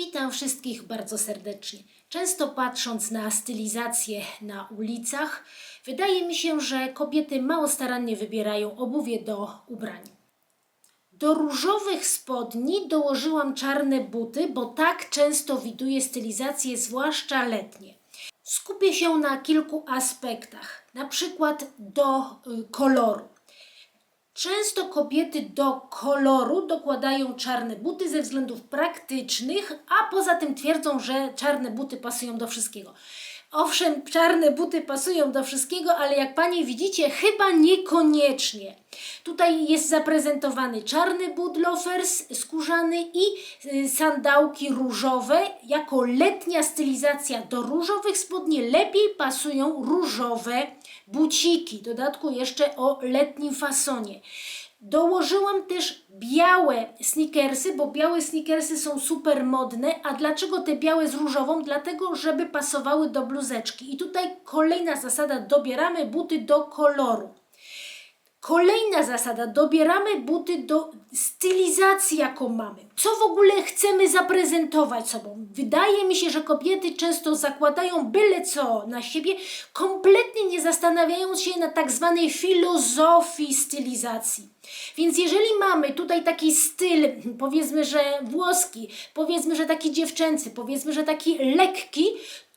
Witam wszystkich bardzo serdecznie. Często patrząc na stylizację na ulicach, wydaje mi się, że kobiety mało starannie wybierają obuwie do ubrań. Do różowych spodni dołożyłam czarne buty, bo tak często widuję stylizacje, zwłaszcza letnie. Skupię się na kilku aspektach, na przykład do y, koloru. Często kobiety do koloru dokładają czarne buty ze względów praktycznych, a poza tym twierdzą, że czarne buty pasują do wszystkiego. Owszem, czarne buty pasują do wszystkiego, ale jak Panie widzicie, chyba niekoniecznie. Tutaj jest zaprezentowany czarny but loafers skórzany i y, sandałki różowe. Jako letnia stylizacja do różowych spodni lepiej pasują różowe buciki. W dodatku jeszcze o letnim fasonie. Dołożyłam też białe sneakersy, bo białe sneakersy są super modne. A dlaczego te białe z różową? Dlatego, żeby pasowały do bluzeczki. I tutaj kolejna zasada, dobieramy buty do koloru. Kolejna zasada, dobieramy buty do stylizacji, jaką mamy. Co w ogóle chcemy zaprezentować sobą? Wydaje mi się, że kobiety często zakładają byle co na siebie, kompletnie nie zastanawiając się na tak zwanej filozofii stylizacji. Więc jeżeli mamy tutaj taki styl, powiedzmy, że włoski, powiedzmy, że taki dziewczęcy, powiedzmy, że taki lekki,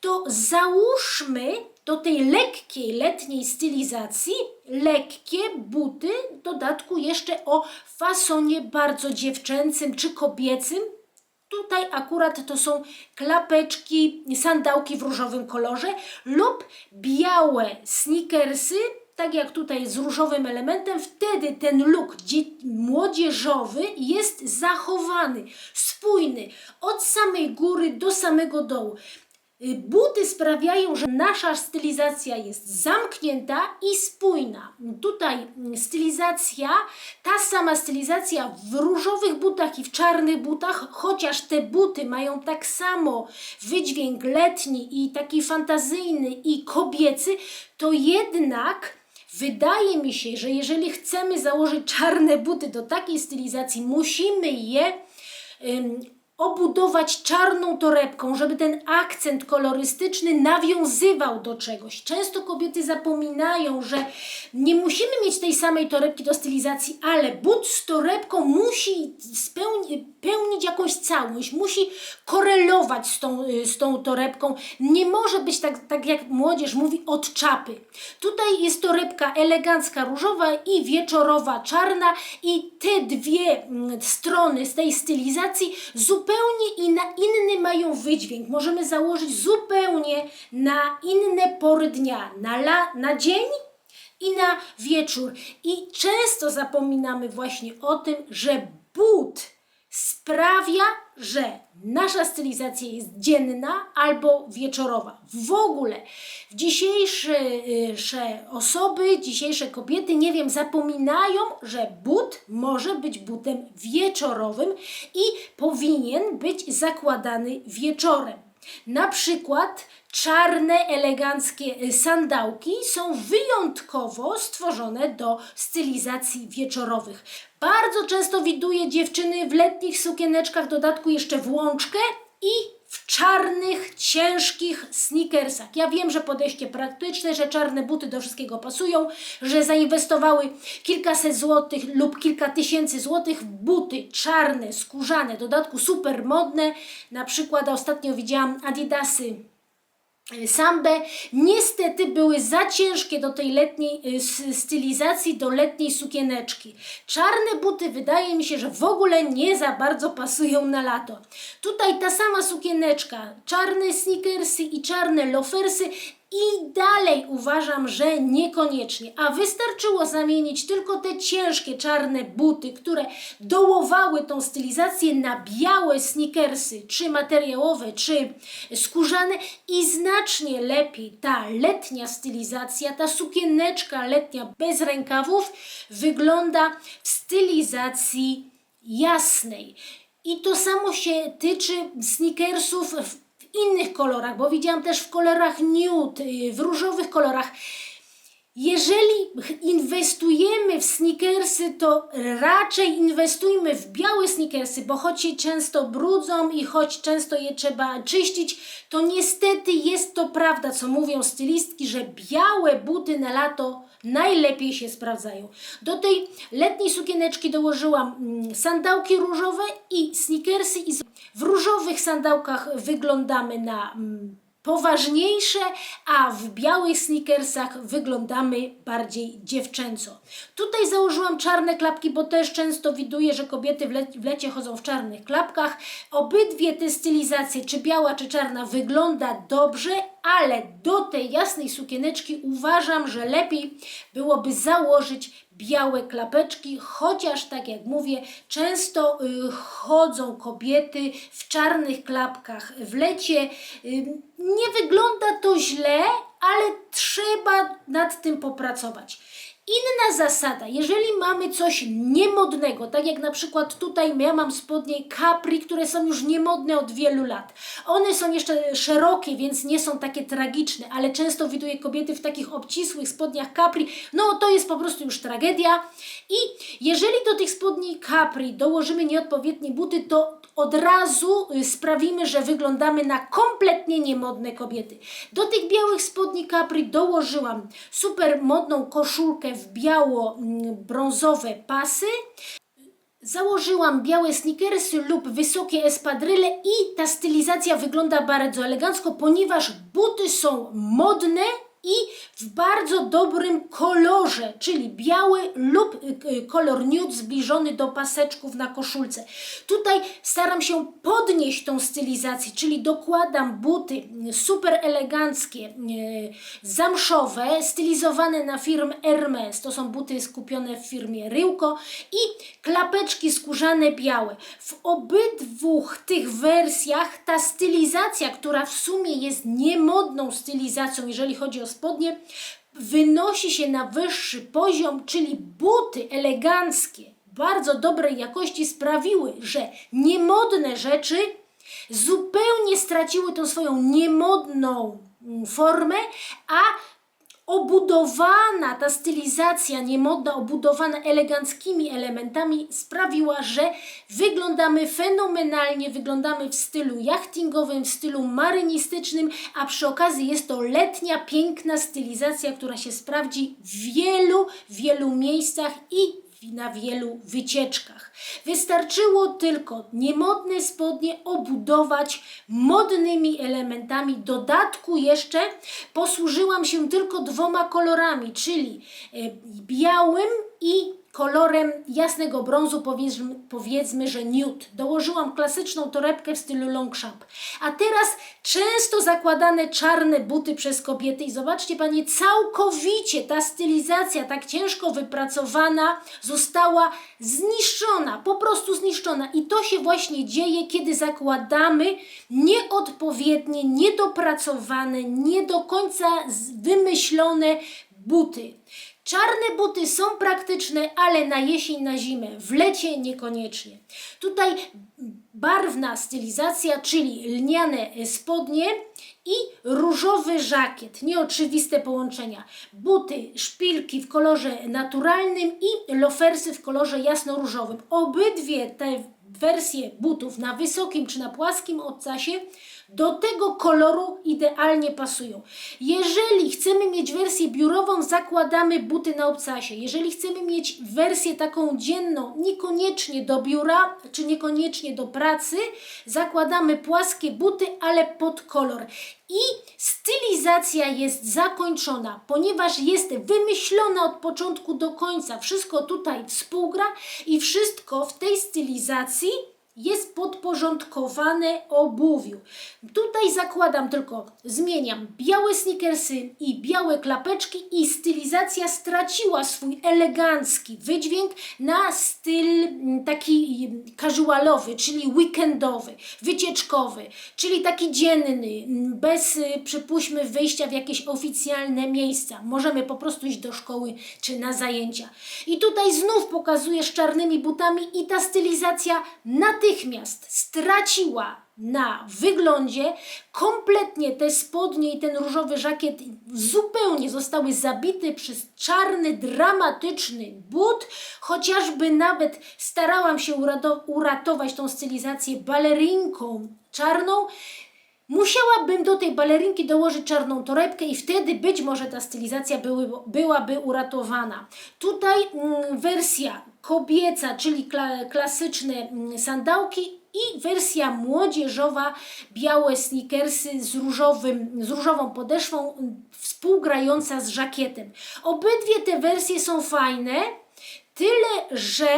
to załóżmy do tej lekkiej letniej stylizacji lekkie buty, w dodatku jeszcze o fasonie bardzo dziewczęcym czy kobiecym. Tutaj akurat to są klapeczki, sandałki w różowym kolorze lub białe sneakersy, tak jak tutaj z różowym elementem, wtedy ten look dzie- młodzieżowy jest zachowany, spójny od samej góry do samego dołu. Y, Buty sprawiają, że nasza stylizacja jest zamknięta i spójna. Tutaj mm, stylizacja, ta sama stylizacja w różowych butach i w czarnych butach, chociaż te buty mają tak samo wydźwięk letni i taki fantazyjny i kobiecy, to jednak wydaje mi się, że jeżeli chcemy założyć czarne buty do takiej stylizacji, musimy je ym, obudować czarną torebką, żeby ten akcent kolorystyczny nawiązywał do czegoś. Często kobiety zapominają, że nie musimy mieć tej samej torebki do stylizacji, ale but z torebką musi spełni, pełnić jakąś całość, musi korelować z tą, z tą torebką. Nie może być tak, tak jak młodzież mówi, od czapy. Tutaj jest torebka elegancka różowa i wieczorowa czarna i te dwie mm, strony z tej stylizacji zupełnie inna, inny mają wydźwięk. Możemy założyć zupełnie na inne pory dnia, na, la, na dzień i na wieczór. I często zapominamy właśnie o tym, że but sprawia, że nasza stylizacja jest dzienna albo wieczorowa. W ogóle dzisiejsze osoby, dzisiejsze kobiety, nie wiem, zapominają, że but może być butem wieczorowym i powinien być zakładany wieczorem. Na przykład czarne, eleganckie y, sandałki są wyjątkowo stworzone do stylizacji wieczorowych. Bardzo często widuję dziewczyny w letnich sukieneczkach, dodatku jeszcze w łączkę i w czarnych, ciężkich sneakersach. Ja wiem, że podejście praktyczne, że czarne buty do wszystkiego pasują, że zainwestowały kilkaset złotych lub kilka tysięcy złotych w buty czarne, skórzane, w dodatku super modne. Na przykład ostatnio widziałam Adidasy Sambę niestety były za ciężkie do tej letniej y, stylizacji, do letniej sukieneczki. Czarne buty wydaje mi się, że w ogóle nie za bardzo pasują na lato. Tutaj ta sama sukieneczka, czarne sneakersy i czarne lofersy i dalej uważam, że niekoniecznie. A wystarczyło zamienić tylko te ciężkie czarne buty, które dołowały tą stylizację na białe sneakersy, czy materiałowe, czy skórzane i znacznie lepiej ta letnia stylizacja, ta sukieneczka letnia bez rękawów wygląda w stylizacji jasnej. I to samo się tyczy sneakersów innych kolorach, bo widziałam też w kolorach nude, y, w różowych kolorach. Jeżeli inwestujemy w sneakersy, to raczej inwestujmy w białe sneakersy, bo choć je często brudzą i choć często je trzeba czyścić, to niestety jest to prawda, co mówią stylistki, że białe buty na lato najlepiej się sprawdzają. Do tej letniej sukieneczki dołożyłam mm, sandałki różowe i sneakersy i w różowych sandałkach wyglądamy na mm, poważniejsze, a w białych sneakersach wyglądamy bardziej dziewczęco. Tutaj założyłam czarne klapki, bo też często widuję, że kobiety w, le w lecie chodzą w czarnych klapkach. Obydwie te stylizacje, czy biała, czy czarna, wygląda dobrze, ale do tej jasnej sukieneczki uważam, że lepiej byłoby założyć białe klapeczki, chociaż tak jak mówię, często y, chodzą kobiety w czarnych klapkach w lecie. Y, nie wygląda to źle, ale trzeba nad tym popracować. Inna zasada, jeżeli mamy coś niemodnego, tak jak na przykład tutaj ja mam spodnie Capri, które są już niemodne od wielu lat. One są jeszcze szerokie, więc nie są takie tragiczne, ale często widuję kobiety w takich obcisłych spodniach Capri, no to jest po prostu już tragedia. I jeżeli do tych spodni Capri dołożymy nieodpowiednie buty, to od razu y, sprawimy, że wyglądamy na kompletnie niemodne kobiety. Do tych białych spodni Capri dołożyłam super modną koszulkę w biało-brązowe pasy. Założyłam białe sneakersy lub wysokie espadryle i ta stylizacja wygląda bardzo elegancko, ponieważ buty są modne i w bardzo dobrym kolorze, czyli biały lub y, y, kolor nude zbliżony do paseczków na koszulce. Tutaj staram się podnieść tą stylizację, czyli dokładam buty super eleganckie, y, zamszowe, stylizowane na firmę Hermes. To są buty skupione w firmie Ryłko i klapeczki skórzane białe. W obydwu tych wersjach ta stylizacja, która w sumie jest niemodną stylizacją, jeżeli chodzi o spodnie, wynosi się na wyższy poziom, czyli buty eleganckie, bardzo dobrej jakości sprawiły, że niemodne rzeczy zupełnie straciły tą swoją niemodną formę, a obudowana, ta stylizacja niemodna, obudowana eleganckimi elementami sprawiła, że wyglądamy fenomenalnie, wyglądamy w stylu jachtingowym, w stylu marynistycznym, a przy okazji jest to letnia, piękna stylizacja, która się sprawdzi w wielu, wielu miejscach i na wielu wycieczkach. Wystarczyło tylko niemodne spodnie obudować modnymi elementami. Dodatku jeszcze posłużyłam się tylko dwoma kolorami, czyli e, białym i kolorem jasnego brązu, powiedzmy, powiedzmy, że nude. Dołożyłam klasyczną torebkę w stylu long shamp. A teraz często zakładane czarne buty przez kobiety i zobaczcie Panie, całkowicie ta stylizacja tak ciężko wypracowana została zniszczona, po prostu zniszczona. I to się właśnie dzieje, kiedy zakładamy nieodpowiednie, niedopracowane, nie do końca wymyślone buty. Czarne buty są praktyczne, ale na jesień, na zimę, w lecie niekoniecznie. Tutaj barwna stylizacja, czyli lniane spodnie i różowy żakiet. Nieoczywiste połączenia. Buty, szpilki w kolorze naturalnym i lofersy w kolorze jasno-różowym. Obydwie te wersje butów na wysokim czy na płaskim obcasie do tego koloru idealnie pasują. Jeżeli chcemy mieć wersję biurową, zakładamy buty na obcasie. Jeżeli chcemy mieć wersję taką dzienną, niekoniecznie do biura, czy niekoniecznie do pracy, zakładamy płaskie buty, ale pod kolor. I stylizacja jest zakończona, ponieważ jest wymyślona od początku do końca. Wszystko tutaj współgra i wszystko w tej stylizacji jest podporządkowane obuwiu. Tutaj zakładam tylko, zmieniam białe sneakersy i białe klapeczki i stylizacja straciła swój elegancki wydźwięk na styl mm, taki mm, casualowy, czyli weekendowy, wycieczkowy, czyli taki dzienny, mm, bez y, przypuśćmy wyjścia w jakieś oficjalne miejsca. Możemy po prostu iść do szkoły czy na zajęcia. I tutaj znów pokazuję z czarnymi butami i ta stylizacja natychmiast natychmiast straciła na wyglądzie, kompletnie te spodnie i ten różowy żakiet zupełnie zostały zabite przez czarny, dramatyczny but, chociażby nawet starałam się urato- uratować tą stylizację balerinką czarną, Musiałabym do tej balerinki dołożyć czarną torebkę i wtedy być może ta stylizacja były, byłaby uratowana. Tutaj mm, wersja kobieca, czyli kla, klasyczne mm, sandałki i wersja młodzieżowa, białe sneakersy z, różowym, z różową podeszwą, mm, współgrająca z żakietem. Obydwie te wersje są fajne, tyle że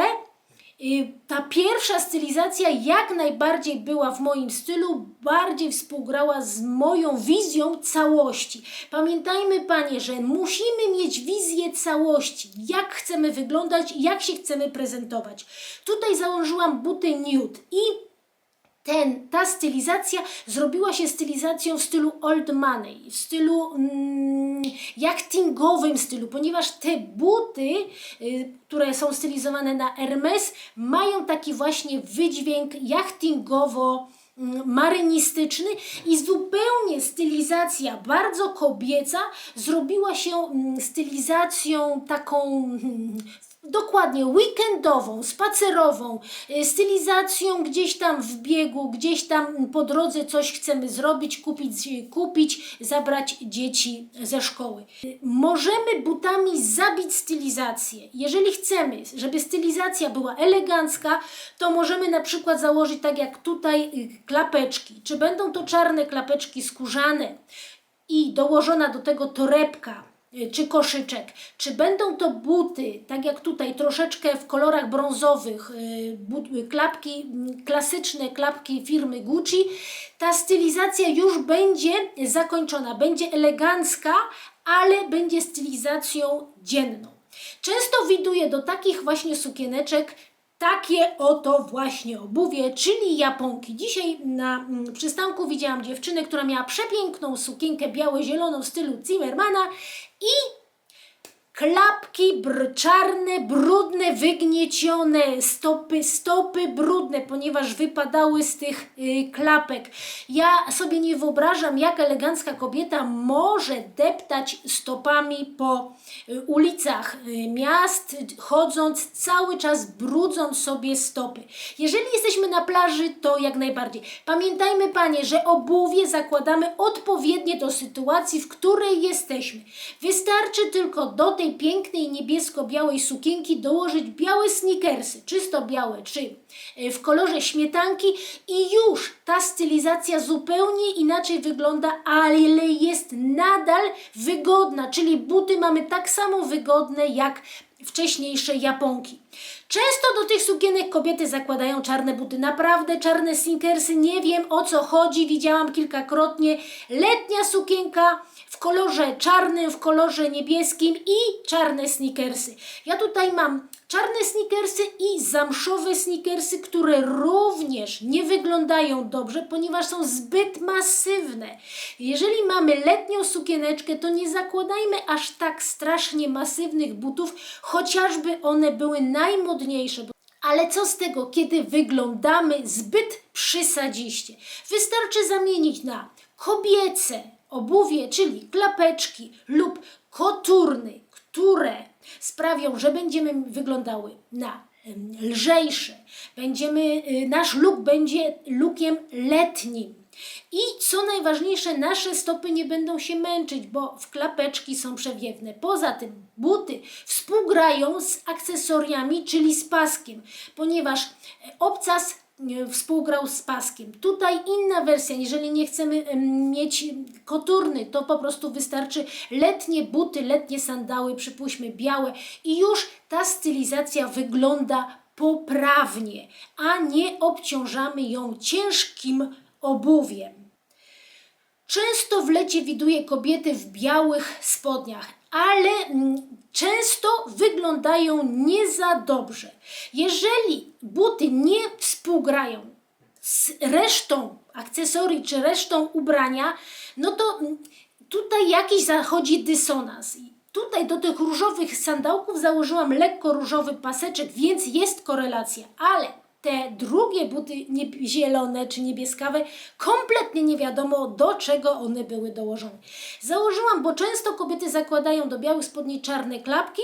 ta pierwsza stylizacja jak najbardziej była w moim stylu, bardziej współgrała z moją wizją całości. Pamiętajmy, panie, że musimy mieć wizję całości, jak chcemy wyglądać, jak się chcemy prezentować. Tutaj założyłam buty nude i ten, ta stylizacja zrobiła się stylizacją w stylu old money, w stylu mm, stylu, ponieważ te buty, y, które są stylizowane na Hermes, mają taki właśnie wydźwięk jachtingowo mm, marynistyczny i zupełnie stylizacja bardzo kobieca zrobiła się mm, stylizacją taką mm, Dokładnie, weekendową, spacerową, y, stylizacją gdzieś tam w biegu, gdzieś tam po drodze coś chcemy zrobić, kupić, kupić zabrać dzieci ze szkoły. Możemy butami zabić stylizację. Jeżeli chcemy, żeby stylizacja była elegancka, to możemy na przykład założyć tak jak tutaj y, klapeczki. Czy będą to czarne klapeczki skórzane i dołożona do tego torebka, czy koszyczek, czy będą to buty, tak jak tutaj, troszeczkę w kolorach brązowych, y, y, klapki, mm, klasyczne klapki firmy Gucci, ta stylizacja już będzie zakończona, będzie elegancka, ale będzie stylizacją dzienną. Często widuję do takich właśnie sukieneczek takie oto właśnie obuwie, czyli japonki. Dzisiaj na mm, przystanku widziałam dziewczynę, która miała przepiękną sukienkę biało-zieloną w stylu Zimmermana i klapki br, czarne, brudne, wygniecione, stopy, stopy brudne, ponieważ wypadały z tych y, klapek. Ja sobie nie wyobrażam, jak elegancka kobieta może deptać stopami po y, ulicach y, miast, chodząc cały czas brudząc sobie stopy. Jeżeli jesteśmy na plaży, to jak najbardziej. Pamiętajmy, panie, że obuwie zakładamy odpowiednie do sytuacji, w której jesteśmy. Wystarczy tylko do tej pięknej niebiesko-białej sukienki dołożyć białe sneakersy, czysto białe, czy y, w kolorze śmietanki i już ta stylizacja zupełnie inaczej wygląda, ale jest nadal wygodna, czyli buty mamy tak samo wygodne jak wcześniejsze Japonki. Często do tych sukienek kobiety zakładają czarne buty, naprawdę czarne sneakersy, nie wiem o co chodzi, widziałam kilkakrotnie. Letnia sukienka w kolorze czarnym, w kolorze niebieskim i czarne sneakersy. Ja tutaj mam czarne sneakersy i zamszowe sneakersy, które również nie wyglądają dobrze, ponieważ są zbyt masywne. Jeżeli mamy letnią sukieneczkę, to nie zakładajmy aż tak strasznie masywnych butów, chociażby one były najmodniejsze. Ale co z tego, kiedy wyglądamy zbyt przysadziście? Wystarczy zamienić na kobiece obuwie, czyli klapeczki lub koturny, które sprawią, że będziemy wyglądały na lżejsze. Będziemy, y, nasz look będzie lookiem letnim. I co najważniejsze, nasze stopy nie będą się męczyć, bo w klapeczki są przewiewne. Poza tym buty współgrają z akcesoriami, czyli z paskiem, ponieważ e, obcas współgrał z paskiem. Tutaj inna wersja, jeżeli nie chcemy em, mieć koturny, to po prostu wystarczy letnie buty, letnie sandały, przypuśćmy białe i już ta stylizacja wygląda poprawnie, a nie obciążamy ją ciężkim obuwiem. Często w lecie widuję kobiety w białych spodniach, ale mm, często wyglądają nie za dobrze. Jeżeli buty nie współgrają z resztą akcesorii czy resztą ubrania, no to mm, tutaj jakiś zachodzi dysonans. Tutaj do tych różowych sandałków założyłam lekko różowy paseczek, więc jest korelacja, ale te drugie buty zielone czy niebieskawe, kompletnie nie wiadomo do czego one były dołożone. Założyłam, bo często kobiety zakładają do białych spodni czarne klapki.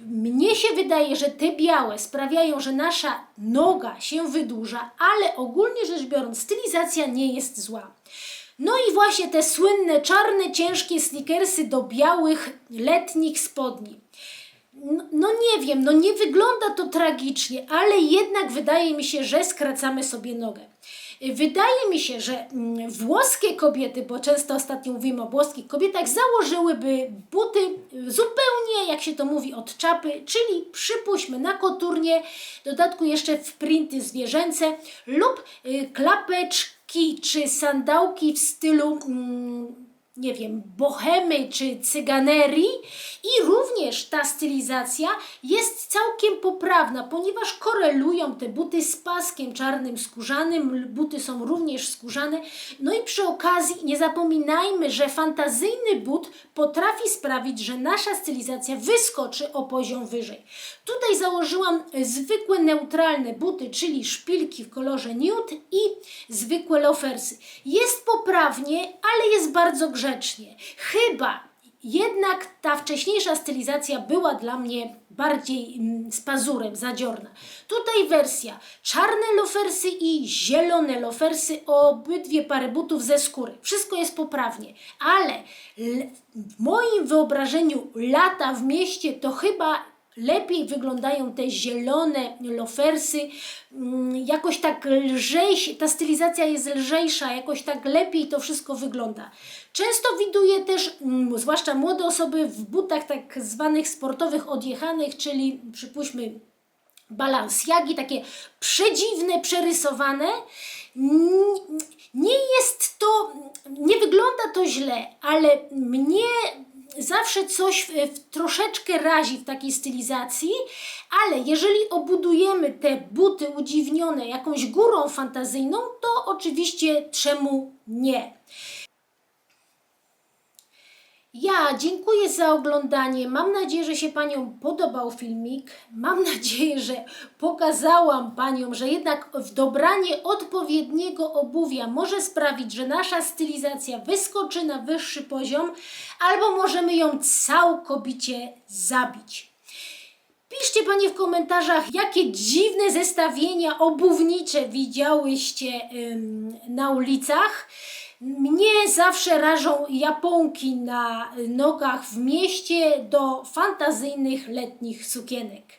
Mnie się wydaje, że te białe sprawiają, że nasza noga się wydłuża, ale ogólnie rzecz biorąc, stylizacja nie jest zła. No i właśnie te słynne czarne, ciężkie sneakersy do białych letnich spodni. No, no nie wiem, no nie wygląda to tragicznie, ale jednak wydaje mi się, że skracamy sobie nogę. Wydaje mi się, że mm, włoskie kobiety, bo często ostatnio mówimy o włoskich kobietach, założyłyby buty zupełnie, jak się to mówi, od czapy, czyli przypuśćmy na koturnie, w dodatku jeszcze w printy zwierzęce lub y, klapeczki czy sandałki w stylu. Mm, nie wiem, bohemy czy cyganerii i również ta stylizacja jest całkiem poprawna, ponieważ korelują te buty z paskiem czarnym skórzanym, buty są również skórzane. No i przy okazji nie zapominajmy, że fantazyjny but potrafi sprawić, że nasza stylizacja wyskoczy o poziom wyżej. Tutaj założyłam zwykłe neutralne buty, czyli szpilki w kolorze nude i zwykłe lofersy. Jest poprawnie, ale jest bardzo grzecznie. Chyba jednak ta wcześniejsza stylizacja była dla mnie bardziej mm, z pazurem, zadziorna. Tutaj wersja czarne lofersy i zielone lofersy, obydwie pary butów ze skóry. Wszystko jest poprawnie, ale w moim wyobrażeniu lata w mieście to chyba lepiej wyglądają te zielone lofersy, mm, jakoś tak lżej, ta stylizacja jest lżejsza, jakoś tak lepiej to wszystko wygląda. Często widuję też, mm, zwłaszcza młode osoby w butach tak zwanych sportowych odjechanych, czyli przypuśćmy balansjagi, takie przedziwne, przerysowane. Nie jest to, nie wygląda to źle, ale mnie zawsze coś w, w troszeczkę razi w takiej stylizacji, ale jeżeli obudujemy te buty udziwnione jakąś górą fantazyjną, to oczywiście czemu nie? Ja dziękuję za oglądanie. Mam nadzieję, że się Paniom podobał filmik. Mam nadzieję, że pokazałam Paniom, że jednak dobranie odpowiedniego obuwia może sprawić, że nasza stylizacja wyskoczy na wyższy poziom, albo możemy ją całkowicie zabić. Piszcie Panie w komentarzach, jakie dziwne zestawienia obuwnicze widziałyście ym, na ulicach. Mnie zawsze rażą japonki na nogach w mieście do fantazyjnych letnich sukienek.